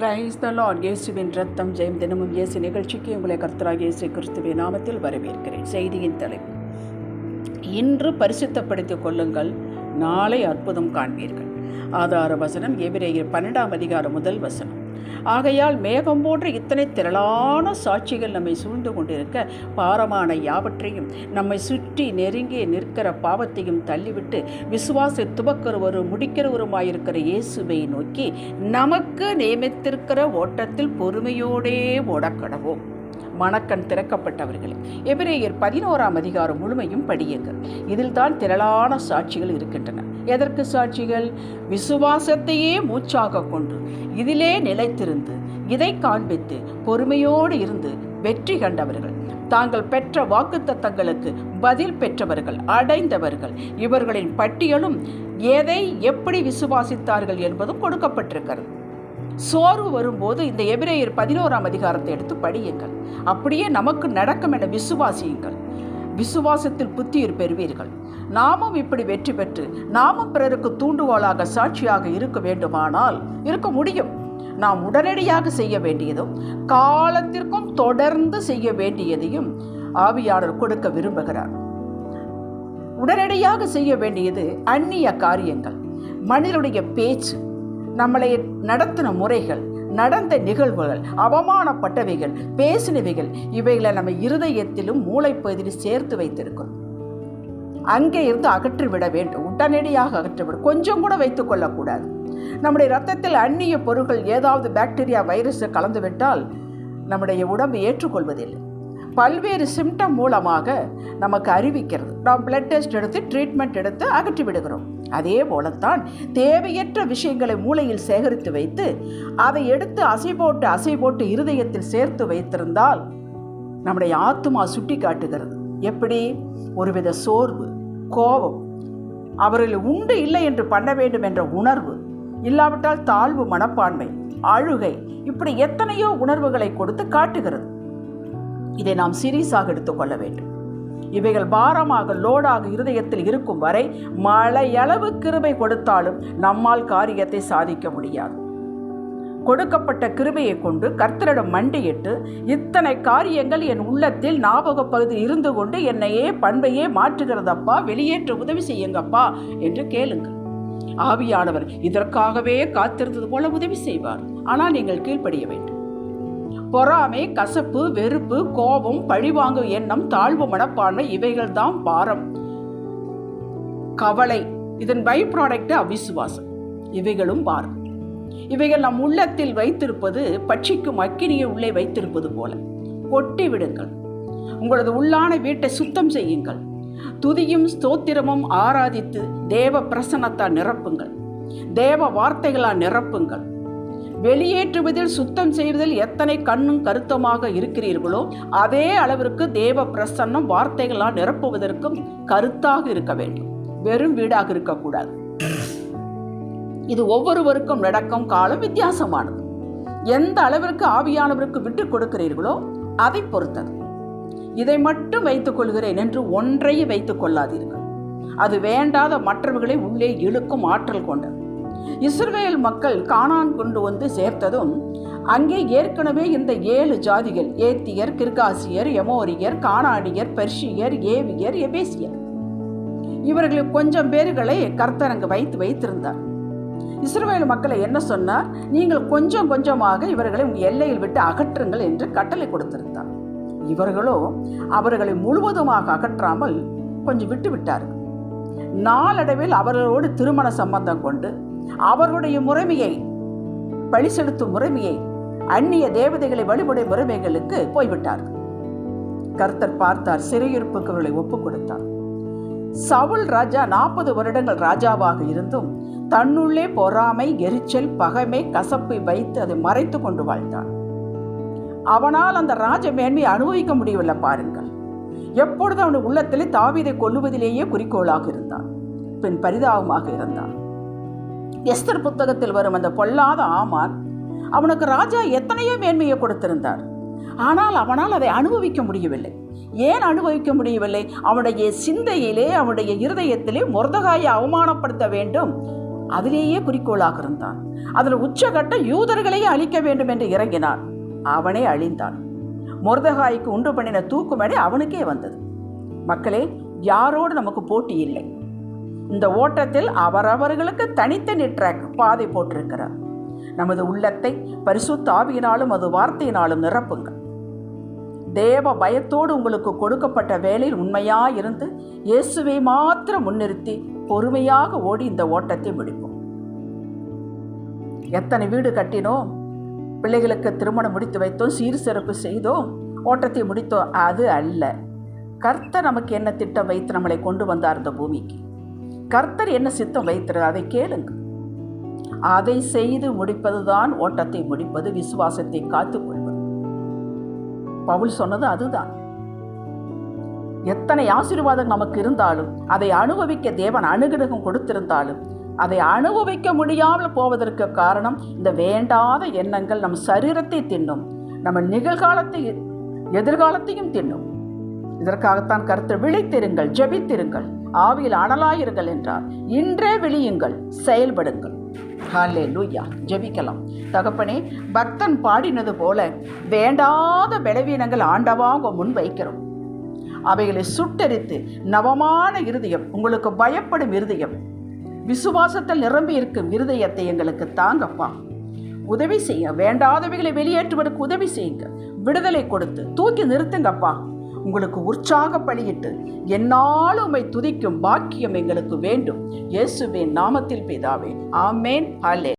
Praise the Lord இயேசுவின் ரத்தம் ஜெயம் தினமும் இயேசு நிகழ்ச்சிக்கு உங்களை கர்த்தராக இயேசு கிறிஸ்துவின் நாமத்தில் வரவேற்கிறேன். செய்தியின் தலைப்பு இன்று பரிசுத்தப்படுத்திக் கொள்ளுங்கள் நாளை அற்புதம் காண்பீர்கள். ஆதார வசனம் எபிரேயர் பன்னெண்டாம் அதிகாரம் முதல் வசனம். ஆகையால் மேகம் போன்ற இத்தனை திரளான சாட்சிகள் நம்மை சூழ்ந்து கொண்டிருக்க பாரமான யாவற்றையும் நம்மை சுற்றி நெருங்கி நிற்கிற பாவத்தையும் தள்ளிவிட்டு விசுவாச துவக்கிறவரும் முடிக்கிறவருமாயிருக்கிற இயேசுவை நோக்கி நமக்கு நியமித்திருக்கிற ஓட்டத்தில் பொறுமையோடே ஓடக்கடவோம். மணக்கண் திறக்கப்பட்டவர்களே எபிரேயர் பதினோராம் அதிகாரம் முழுமையும் படியுங்கள். இதில் தான் திரளான சாட்சிகள் இருக்கின்றன. எதற்கு சாட்சிகள்? விசுவாசத்தையே மூச்சாக கொண்டு இதிலே நிலைத்திருந்து இதை காண்பித்து பொறுமையோடு இருந்து வெற்றி கண்டவர்கள். தாங்கள் பெற்ற வாக்குத்தத்தங்களுக்கு பதில் பெற்றவர்கள் அடைந்தவர்கள். இவர்களின் பட்டியலும் எதை எப்படி விசுவாசித்தார்கள் என்பதும் கொடுக்கப்பட்டிருக்கிறது. சோர்வு வரும்போது இந்த எபிரேயர் பதினோராம் அதிகாரத்தை எடுத்து படியுங்கள். அப்படியே நமக்கு நடக்கும் என விசுவாசியுங்கள். விசுவாசத்தில் புத்தியர் பெறுவீர்கள். நாமும் இப்படி வெற்றி பெற்று நாமும் பிறருக்கு தூண்டுகோலாக சாட்சியாக இருக்க வேண்டுமானால் இருக்க முடியும். நாம் உடனடியாக செய்ய வேண்டியதும் காலத்திற்கும் தொடர்ந்து செய்ய வேண்டியதையும் ஆவியாளர் கொடுக்க விரும்புகிறார். உடனடியாக செய்ய வேண்டியது அந்நிய காரியங்கள் மனிதனுடைய பேச்சு நம்மளை நடத்தின முறைகள் நடந்த நிகழ்வுகள் அவமானப்பட்டவைகள் பேசினவைகள் இவைகளை நம்ம இருதயத்திலும் மூளைப்பகுதியில் சேர்த்து வைத்திருக்கிறோம். அங்கே இருந்து அகற்றிவிட வேண்டும். உடனடியாக அகற்றிவிடும் கொஞ்சம் கூட வைத்துக் கொள்ளக்கூடாது. நம்முடைய ரத்தத்தில் அந்நிய பொருட்கள் ஏதாவது பாக்டீரியா வைரஸ் கலந்துவிட்டால் நம்முடைய உடம்பு ஏற்றுக்கொள்வதில்லை. பல்வேறு சிம்டம் மூலமாக நமக்கு அறிவிக்கிறது. நாம் பிளட் டெஸ்ட் எடுத்து ட்ரீட்மெண்ட் எடுத்து அகற்றி விடுகிறோம். அதே போலத்தான் தேவையற்ற விஷயங்களை மூளையில் சேகரித்து வைத்து அதை எடுத்து அசை போட்டு அசை போட்டு இருதயத்தில் சேர்த்து வைத்திருந்தால் நம்முடைய ஆத்மா சுட்டி காட்டுகிறது. எப்படி? ஒருவித சோர்வு கோபம். அவர்கள் உண்டு இல்லை என்று பண்ண வேண்டும் என்ற உணர்வு இல்லாவிட்டால் தாழ்வு மனப்பான்மை அழுகை இப்படி எத்தனையோ உணர்வுகளை கொடுத்து காட்டுகிறது. இதை நாம் சீரியஸாக எடுத்துக்கொள்ள வேண்டும். இவைகள் பாரமாக லோடாக இருதயத்தில் இருக்கும் வரை மழையளவு கிருபை கொடுத்தாலும் நம்மால் காரியத்தை சாதிக்க முடியாது. கொடுக்கப்பட்ட கிருபையை கொண்டு கர்த்தரிடம் மண்டியிட்டு இத்தனை காரியங்கள் என் உள்ளத்தில் ஞாபக பகுதி இருந்து கொண்டு என்னையே பண்பையே மாற்றுகிறதப்பா வெளியேற்ற உதவி செய்யுங்கப்பா என்று கேளுங்கள். ஆவியானவர் இதற்காகவே காத்திருந்தது போல உதவி செய்வார். ஆனால் நீங்கள் கீழ்ப்படிய வேண்டும். பொறாமை கசப்பு வெறுப்பு கோபம் பழிவாங்கும் எண்ணம் தாழ்வு மனப்பான்மை இவைகள் தான் பாரம். கவலை இதன் பை ப்ராடக்ட் அவிசுவாசம். இவைகளும் பாரம். இவைகள் நம் உள்ளத்தில் வைத்திருப்பது பட்சிக்கும் அக்கினியை உள்ளே வைத்திருப்பது போல. கொட்டி விடுங்கள். உங்களது உள்ளான வீட்டை சுத்தம் செய்யுங்கள். துதியும் ஸ்தோத்திரமும் ஆராதித்து தேவ பிரசனத்தால் நிரப்புங்கள். தேவ வார்த்தைகளால் நிரப்புங்கள். வெளியேற்றுவதில் சுத்தம் செய்வதில் எத்தனை கண்ணும் கருத்தமாக இருக்கிறீர்களோ அதே அளவிற்கு தேவ பிரசன்னம் வார்த்தைகளால் நிரப்புவதற்கும் கருத்தாக இருக்க வேண்டும். வெறும் வீடாக இருக்கக்கூடாது. இது ஒவ்வொருவருக்கும் நடக்கும் காலம் வித்தியாசமானது. எந்த அளவிற்கு ஆவியானவருக்கு விட்டு கொடுக்கிறீர்களோ அதை பொறுத்தது. இதை மட்டும் வைத்துக் கொள்கிறேன் என்று ஒன்றையும் வைத்துக் கொள்ளாதீர்கள். அது வேண்டாத மற்றவர்களை உள்ளே இழுக்கும் ஆற்றல் கொண்டது. இஸ்ரவேல் மக்கள் கானான் கொண்டு வந்து சேர்த்ததும் அங்கே ஏற்கனவே இந்த ஏழு ஜாதிகள் ஏத்தியர் கிர்காசியர் எமோரியர் கானானியர் பெர்ஷியர் ஏவியர் எபேசியர். இவர்கள் கொஞ்சம் பேர்களை கர்த்தரங்கு வைத்து வைத்திருந்தார். இஸ்ரவேல் மக்களை என்ன சொன்னார்? நீங்கள் கொஞ்சம் கொஞ்சமாக இவர்களை உங்கள் எல்லையில் விட்டு அகற்றுங்கள் என்று கட்டளை கொடுத்திருந்தார். இவர்களோ அவர்களை முழுவதுமாக அகற்றாமல் கொஞ்சம் விட்டு விட்டார்கள் நாளடைவில் அவர்களோடு திருமண சம்பந்தம் கொண்டு அவர்களுடைய முறைமையை பழி செலுத்தும் முறைமையை அந்நிய தேவதைகளை வழிபடும் முறைமைகளுக்கு போய்விட்டார்கள் கர்த்தர் பார்த்தார் சிறையிருப்புக்கு ஒப்புக் கொடுத்தார் சவுல் ராஜா நாற்பது வருடங்கள் ராஜாவாக இருந்தும் தன்னுள்ளே பொறாமை எரிச்சல் பகைமை கசப்பை வைத்து அதை மறைத்து கொண்டு வாழ்ந்தான் அவனால் அந்த ராஜ மேன்மையை அனுபவிக்க முடியவில்லை பாருங்கள். எப்பொழுது அவன் உள்ளத்திலே தாவீதை கொல்லுவதிலேயே குறிக்கோளாக இருந்தான். பின் பரிதாபமாக இருந்தான். எஸ்தர் புத்தகத்தில் வரும் அந்த பொல்லாத ஆமான் அவனுக்கு ராஜா எத்தனையோ மேன்மையை கொடுத்திருந்தார். ஆனால் அவனால் அதை அனுபவிக்க முடியவில்லை. ஏன் அனுபவிக்க முடியவில்லை? அவனுடைய சிந்தையிலே அவனுடைய இருதயத்திலே முருதகாயை அவமானப்படுத்த வேண்டும். அதிலேயே குறிக்கோளாக இருந்தான். அதில் உச்சகட்ட யூதர்களையே அழிக்க வேண்டும் என்று இறங்கினான். அவனே அழிந்தான். மொர்தகாய்க்கு உண்டு பண்ணின தூக்குமடை அவனுக்கே வந்தது. மக்களே யாரோடு நமக்கு போட்டி இல்லை? இந்த ஓட்டத்தில் அவரவர்களுக்கு தனித்தனி ட்ராக் பாதை போட்டிருக்கிறார். நமது உள்ளத்தை பரிசுத்த ஆவியினாலும் அது வார்த்தையினாலும் நிரப்புங்கள். தேவ பயத்தோடு உங்களுக்கு கொடுக்கப்பட்ட வேலையில் உண்மையாக இருந்து இயேசுவை மாத்திரம் முன்னிறுத்தி பொறுமையாக ஓடி இந்த ஓட்டத்தை முடிப்போம். எத்தனை வீடு கட்டினோம்? பிள்ளைகளுக்கு திருமணம் முடித்து வைத்தோம் சீர் சிறப்பு செய்தோம் ஓட்டத்தை முடித்தோம். அது அல்ல. கர்த்தர் நமக்கு என்ன திட்டம் வைத்து நம்மளை கொண்டு வந்தார் இந்த பூமிக்கு. கர்த்தர் என்ன சித்தம் வைத்திருக்கிறார் அதை கேளுங்க. அதை செய்து முடிப்பதுதான் ஓட்டத்தை முடிப்பது விசுவாசத்தை காத்துக்கொள்வது பவுல் சொன்னது அதுதான். எத்தனை ஆசீர்வாதம் நமக்கு இருந்தாலும் அதை அனுபவிக்க தேவன் அனுகிரகம் கொடுத்திருந்தாலும் அதை அனுபவிக்க முடியாமல் போவதற்கு காரணம் இந்த வேண்டாத எண்ணங்கள் நம் சரீரத்தை தின்னும் நம்ம நிகழ்காலத்தை எதிர்காலத்தையும் தின்னும். இதற்காகத்தான் கருத்து விழித்திருங்கள் ஜெபித்திருங்கள். ஆவியில் அனலாயிருங்கள் என்றார். இன்றே விழியுங்கள் செயல்படுங்கள். ஹாலே லூயா ஜெபிக்கலாம். தகப்பனே பக்தன் பாடினது போல வேண்டாத பலவீனங்கள் ஆண்டவாக முன் வைக்கிறோம். அவைகளை சுட்டரித்து நவமான இருதயம் உங்களுக்கு பயப்படும் இருதயம் விசுவாசத்தில் நிரம்பி இருக்கும் இருதயத்தை எங்களுக்கு தாங்கப்பா. உதவி செய்ய வேண்டாதவைகளை வெளியேற்றுவதற்கு உதவி செய்யுங்க. விடுதலை கொடுத்து தூக்கி நிறுத்துங்கப்பா. உங்களுக்கு உற்சாக பலியிட்டு என்னாலும் உம்மை துதிக்கும் பாக்கியம் எங்களுக்கு வேண்டும். இயேசுவின் நாமத்தில் பிதாவே. ஆமேன். ஹலே